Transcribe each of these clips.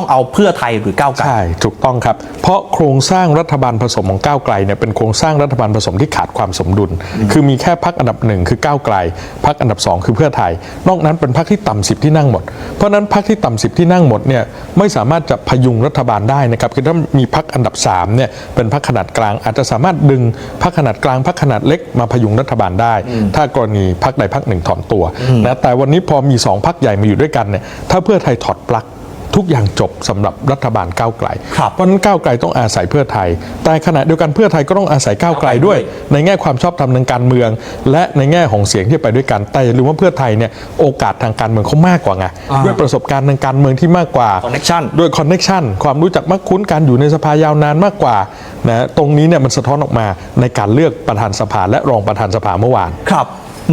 ต้องเอาเพื่อไทยหรือก้าวไกล ใช่ ถูกต้องครับ เพราะโครงสร้างรัฐบาลผสมของก้าวไกลเนี่ยเป็นโครงสร้างรัฐบาลผสมที่ขาดความสมดุล คือมีแค่พักอันดับหนึ่งคือก้าวไกลพักอันดับสองคือเพื่อไทย นอกนั้นเป็นพักที่ต่ำสิบที่นั่งหมด เพราะฉะนั้นพักที่ต่ำสิบที่นั่งหมดเนี่ยไม่สามารถจะพยุงรัฐบาลได้นะครับคือถ้ามีพักอันดับสามเนี่ยเป็นพักขนาดกลาง อาจจะสามารถดึงพักขนาดกลางพักขนาดเล็กมาพยุงรัฐบาลได้ ถ้ากรณีพักใดพักหนึ่งถอนตัวนะแต่วันนี้พอมีสองพักใหญ่มาอยู่ด้วยกันเนี่ยถ้าเพื่อไทยถอดปลั๊ก ทุกอย่างจบสำหรับรัฐบาลก้าวไกลครับเพราะฉะนั้นก้าวไกลต้องอาศัยเพื่อไทย แต่ขณะเดียวกันเพื่อไทยก็ต้องอาศัยก้าวไกลด้วย ในแง่ความชอบธรรมทางการเมือง และในแง่ของเสียงที่ไปด้วยกัน แต่อย่าลืมว่าเพื่อไทยเนี่ยโอกาสทางการเมืองเขามากกว่าไงด้วยประสบการณ์ทางการเมืองที่มากกว่า Connection ด้วยคอนเน็ชันความรู้จักมักคุ้นการอยู่ในสภายาวนานมากกว่านะตรงนี้เนี่ยมันสะท้อนออกมาในการเลือกประธานสภาและรองประธานสภาเมื่อวานครับ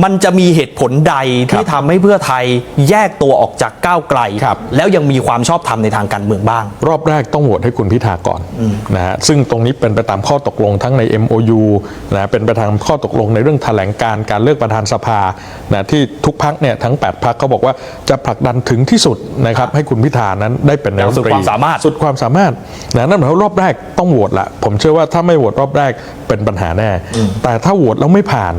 มันจะมีเหตุผลใดที่ทำให้เพื่อไทยแยกตัวออกจากก้าวไกลครับแล้วยังมีความชอบธรรมในทางการเมืองบ้าง รอบแรกต้องโหวตให้คุณพิธาก่อนนะฮะซึ่งตรงนี้เป็นไปตามข้อตกลงทั้งใน MOU นะเป็นไปตามข้อตกลงในเรื่องแถลงการการเลือกประธานสภานะที่ทุกพักเนี่ยทั้ง 8พักเขาบอกว่าจะผลักดันถึงที่สุดนะครับให้คุณพิธานั้นได้เป็นนายกรัฐมนตรีสุดความสามารถสุดความสามารถนะนั่นหมายความว่ารอบแรกต้องโหวตละผมเชื่อว่าถ้าไม่โหวตรอบแรกเป็นปัญหาแน่ แต่ถ้าโหวตแล้วไม่ผ่าน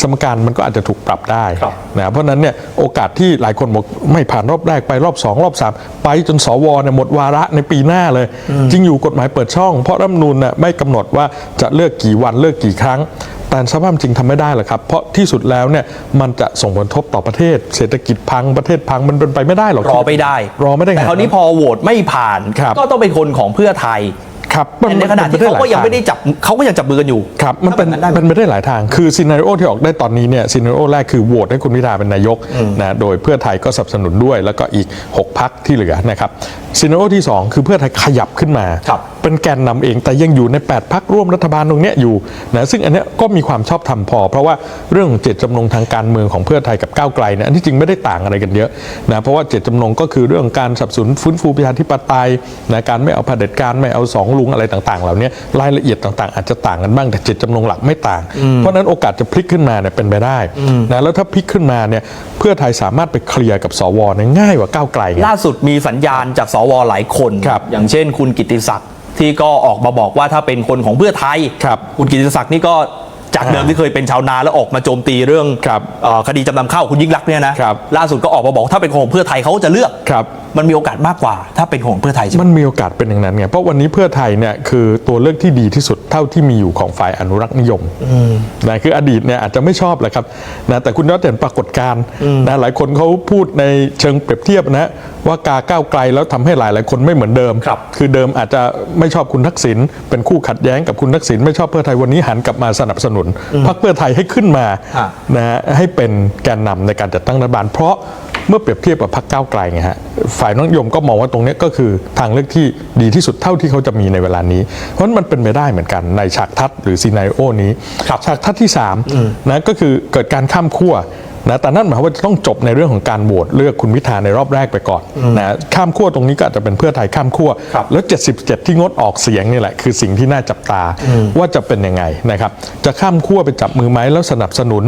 สมการมันก็อาจจะถูกปรับได้ครับนะเพราะฉะนั้นเนี่ยโอกาสที่หลายคนบอกไม่ผ่านรอบแรกไปรอบ 2 รอบ 3 ไปจนสวเนี่ยหมดวาระในปีหน้าเลย จริงอยู่กฎหมายเปิดช่อง เพราะรัฐธรรมนูญน่ะไม่กำหนดว่าจะเลือกกี่วันเลือกกี่ครั้ง แต่สภาพจริงทำไม่ได้หรอกครับ เพราะที่สุดแล้วเนี่ยมันจะส่งผลกระทบต่อประเทศ เศรษฐกิจพังประเทศพังมันเป็นไปไม่ได้หรอกรอไม่ได้ รอไม่ได้แต่คราวนี้พอโหวตไม่ผ่านครับก็ต้องเป็นคนของเพื่อไทย ครับแต่ในขณะที่เขาก็ยังไม่ได้จับเขาก็ยังจับมือกันอยู่ครับมันเป็นถ้าแบบนั้นได้ไหมเป็นไปได้หลายทาง คือซีนารีโอที่ออกได้ตอนนี้เนี่ยซีนารีโอแรกคือโหวตให้คุณพิธาเป็นนายกนะโดยเพื่อไทยก็สนับสนุนด้วย แล้วก็อีก 6พักที่เหลือนะครับซีนารีโอที่ 2 คือเพื่อไทยขยับขึ้นมาครับเป็นแกนนำเองแต่ยังอยู่ใน 8พักร่วมรัฐบาลตรงเนี้ยอยู่นะซึ่งอันเนี้ยก็มีความชอบธรรมพอ เพราะว่าเรื่องของเจตจำนงทางการเมืองของเพื่อไทยกับก้าวไกลเนี่ยอันที่จริงไม่ได้ต่างอะไรกันเยอะนะเพราะว่าเจตจำนงก็คือเรื่องการสนับสนุนฟื้นฟูประชาธิปไตยนะการไม่เอาเผด็จการไม่เอาสองลุงอะไรต่างๆ เหล่านี้รายละเอียดต่างๆ อาจจะต่างกันบ้างแต่เจตจำนงหลักไม่ต่าง เพราะฉะนั้นโอกาสจะพลิกขึ้นมาเนี่ยเป็นไปได้นะแล้วถ้าพลิกขึ้นมาเนี่ยเพื่อไทยสามารถไปเคลียร์กับสวเนี่ยง่ายกว่าก้าวไกลไงล่าสุดมีสัญญาณจากสวหลายคนครับอย่างเช่น คุณกิติศักดิ์ที่ก็ออกมาบอกว่าถ้าเป็นคนของเพื่อไทยครับณกิติศักดิ์นี่ก็ จากเดิมอ่าที่เคยเป็นชาวนาแล้วออกมาโจมตีเรื่องครับเอ่อคดีจำนำข้าวคุณยิ่งรักษณ์เนี่ยนะครับล่าสุดก็ออกมาบอกถ้าเป็นของเพื่อไทยเขาก็จะเลือกครับมันมีโอกาสมากกว่า ถ้าเป็นของเพื่อไทยใช่ไหมมันมีโอกาสเป็นอย่างนั้นไงเพราะวันนี้เพื่อไทยเนี่ยคือตัวเลือกที่ดีที่สุดเท่าที่มีอยู่ของฝ่ายอนุรักษ์นิยมนะคืออดีตเนี่ยอาจจะไม่ชอบแหละครับนะแต่คุณยอดเห็นปรากฏการณ์นะหลายคนเขาพูดในเชิงเปรียบเทียบนะ ว่ากาก้าวไกลแล้วทำให้หลายหลายๆคนไม่เหมือนเดิมครับคือเดิมอาจจะไม่ชอบคุณทักษิณเป็นคู่ขัดแย้งกับคุณทักษิณไม่ชอบเพื่อไทยวันนี้หันกลับมาสนับสนุนพรรคเพื่อไทยให้ขึ้นมาฮะนะฮะให้เป็นแกนนำในการจัดตั้งรัฐบาล เพราะเมื่อเปรียบเทียบกับพรรคก้าวไกลไงฮะฝ่ายน้องยมก็มองว่าตรงเนี้ยก็คือทางเลือกที่ดีที่สุดเท่าที่เขาจะมีในเวลานี้ เพราะฉะนั้นมันเป็นไปได้เหมือนกันในฉากทัศน์หรือซีนาริโอนี้ฉากทัศน์ที่3นะก็คือเกิดการข้ามขั้ว นะแต่นั่นหมายความว่าจะต้องจบในเรื่องของการโหวตเลือกคุณพิธาในรอบแรกไปก่อนนะข้ามขั้วตรงนี้ก็อาจจะเป็นเพื่อไทยข้ามขั้วครับแล้ว 77 ที่งดออกเสียงนี่แหละคือสิ่งที่น่าจับตาว่าจะเป็นยังไงนะครับจะข้ามขั้วไปจับมือไหมแล้วสนับสนุน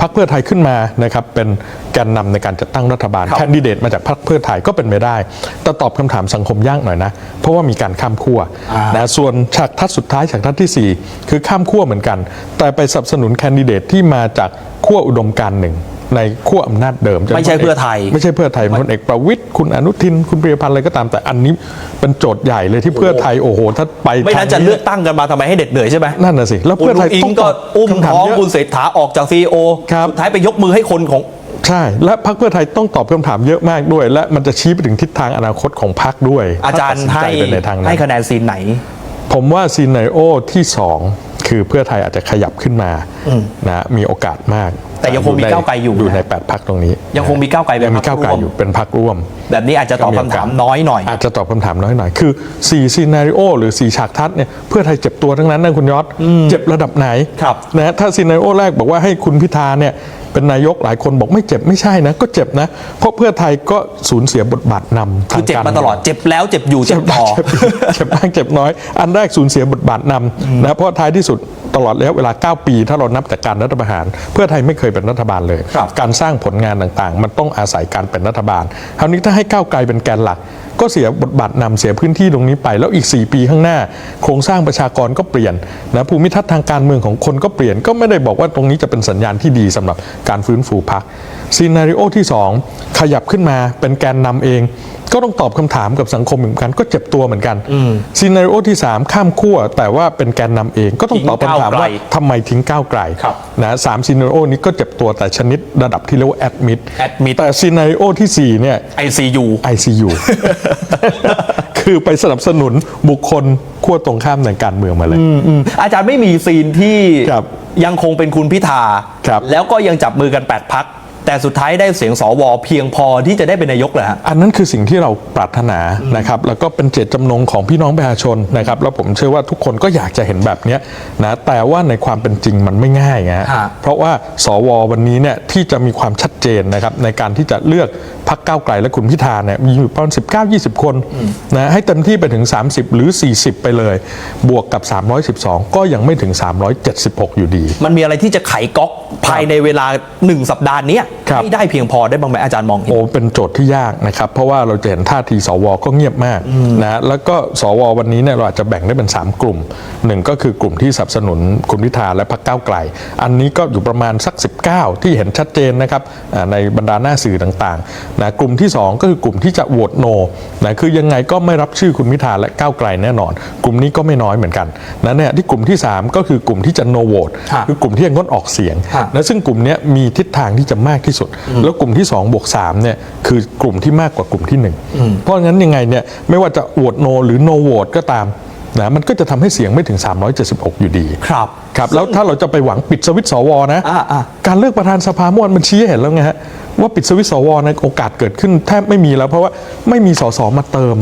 พรรคเพื่อไทยขึ้นมานะครับเป็นแกนนำในการจัดตั้งรัฐบาลครับแคนดิเดตมาจากพรรคเพื่อไทยก็เป็นไปได้ แต่ตอบคำถามสังคมยากหน่อยนะ เพราะว่ามีการข้ามขั้วอ่านนะส่วนฉากทัศน์สุดท้ายฉากทัศน์ทีสี่ 4 คือข้ามขั้วเหมือนกัน แต่ไปสนับสนุนแคนดิเดตที่มาจากขั้วอุดมการณ์หนึ่ง ในขั้วอำนาจเดิมจะไม่ใช่เพื่อไทย ไม่ใช่เพื่อไทยพลเอกประวิตยคุณอนุทิน คุณปริยพันธ์อะไรก็ตามแต่อันนี้เป็นโจทย์ใหญ่เลยที่เพื่อไทยโอ้โหถ้าไปไม่นั้นทางจะเลือกตั้งกันมาทำไมให้เด็ดเหนื่อยใช่ไหมนั่นน่ะสิแล้วคุณเพื่อไทยอิต้องงก็ตบอุ้มคำถาท้องเยะคุณเศรษฐาออกจากซีโอครับสุดท้ายไปยกมือให้คนของใช่ และพรรคเพื่อไทยต้องตอบคำถามเยอะมากด้วย และมันจะชี้ไปถึงทิศทางอนาคตของพรรคด้วย อาจารย์ถ้ตัดให้สินใจไปในทางนั้ให้นคะแนนซีนไหน ผมว่าซีนาริโอที่สอง คือเพื่อไทยอาจจะขยับขึ้นมานะมีโอกาสมาก แต่ยังคงมีในก้าวไกลอยู่อยู่ในนะแปดพรรคตรงนี้ ยังคงมีก้าวไกลเป็นยังมีพรรคก้าวไกลร่วมอยู่เป็นพรรคร่วม แบบนี้อาจจะตอบคำถามน้อยหน่อย อาจจะตอบคำถามน้อยหน่อย คือ4ซีนาริโอหรือ 4 ฉากทัศน์เนี่ยเพื่อไทยเจ็บตัวทั้งนั้นนะคุณยศเจ็บระดับไหนครับนะฮะถ้าซีนาริโอแรกบอกว่าให้คุณพิธาเนี่ย เป็นนายกหลายคนบอกไม่เจ็บไม่ใช่นะ ก็เจ็บนะ เพราะเพื่อไทยก็สูญเสียบทบาทนำคือเจ็บทงกรมาตลอดเจ็บแล้วเจ็บอยู่เจ็บต่อเจ็บเจ็บบ้างเจ็บน้อย อันแรกสูญเสียบทบาทนำนะเพราะท้ายที่สุดตลอดระยะเวลา 9 ปี ถ้าเรานับจากการรัฐประหาร เพื่อไทยไม่เคยเป็นรัฐบาลเลยครับการสร้างผลงานต่างๆ มันต้องอาศัยการเป็นรัฐบาลคราวนี้ถ้าให้ก้าวไกลเป็นแกนหลัก ก็เสียบทบาทนำเสียพื้นที่ตรงนี้ไป แล้วอีก 4 ปีข้างหน้า โครงสร้างประชากรก็เปลี่ยนนะภูมิทัศน์ทางการเมืองของคนก็เปลี่ยนก็ไม่ได้บอกว่าตรงนี้จะเป็นสัญญาณที่ดีสำหรับการฟื้นฟูพักซีนารีโอที่ 2 ขยับขึ้นมาเป็นแกนนำเอง ก็ต้องตอบคำถามกับสังคมเหมือนกันก็เจ็บตัวเหมือนกันซีนารีโอที่ 3 ข้ามขั้วแต่ว่าเป็นแกนนำเองก็ต้องตอบคำถามว่าทิ้งก้าวไกลทำไมทิ้งก้าวไกลครับนะสามซีนารีโอนี้ก็เจ็บตัวแต่ชนิดระดับที่เรียกว่าแอดมิด admit แต่ซีนารีโอที่4เนี่ย ICU ICU คือไปสนับสนุนบุคคลขั้วตรงข้ามในการเมืองมาเลย อืมอาจารย์ไม่มีซีนที่ครับยังคงเป็นคุณพิธา ครับ แล้วก็ยังจับมือกัน 8 พัก แต่สุดท้ายได้เสียงสวเพียงพอที่จะได้เป็นนายกเลยฮะ อันนั้นคือสิ่งที่เราปรารถนานะครับ แล้วก็เป็นเจตจำนงของพี่น้องประชาชนนะครับ แล้วผมเชื่อว่าทุกคนก็อยากจะเห็นแบบเนี้ยนะแต่ว่าในความเป็นจริงมันไม่ง่ายไงฮะ ฮะ เพราะว่าสววันนี้เนี่ยที่จะมีความชัดเจนนะครับในการที่จะเลือก พักก้าวไกลและคุณพิธาเนี่ยมีอยู่ประมาณ19-20 คนนะให้เต็มที่ไปถึง 30 หรือ 40 ไปเลย บวกกับ 312 ก็ยังไม่ถึง 376 อยู่ดี มันมีอะไรที่จะไขก๊อกภายในเวลา 1 สัปดาห์เนี้ยครับให้ได้เพียงพอได้บ้างไหมอาจารย์มองเห็นโอ้เป็นโจทย์ที่ยากนะครับเพราะว่าเราจะเห็นท่าทีสวก็เงียบมากนะแล้วก็สววันนี้เนี่ยเราอาจจะแบ่งได้เป็น 3 กลุ่มหนึ่งก็คือกลุ่มที่สนับสนุนคุณพิธาและพรรคก้าวไกล อันนี้ก็อยู่ประมาณสัก 19 ที่เห็นชัดเจนนะครับอ่าในบรรดาหน้าสื่อต่างๆนะกลุ่มที่ 2 ก็คือกลุ่มที่จะโหวตโนนะคือยังไงก็ไม่รับชื่อคุณพิธาและก้าวไกลแน่นอน กลุ่มนี้ก็ไม่น้อยเหมือนกันนะเนี่ยที่กลุ่มที่ 3 ก็คือกลุ่มที่จะ no vote ฮะคือกลุ่มที่จะงดออกเสียงฮะนะซึ่งกลุ่มเนี้ยมีทิศทางที่จะมากที่สุด แล้วกลุ่มที่2บวก3เนี่ยคือกลุ่มที่มากกว่ากลุ่มที่ 1 เพราะงั้นยังไงเนี่ยไม่ว่าจะโหวตโนหรือ no vote ก็ตามนะมันก็จะทำให้เสียงไม่ถึง 376 อยู่ดี ครับ ครับ แล้วถ้าเราจะไปหวังปิดสวิตช์สวนะอ่าอ่าการเลือกประธานสภาเมื่อวานมันชี้ให้เห็นแล้วไงฮะ ว่าปิดสวิตช์สวในโอกาสเกิดขึ้นแทบไม่มีแล้ว เพราะว่าไม่มีสสมาเติม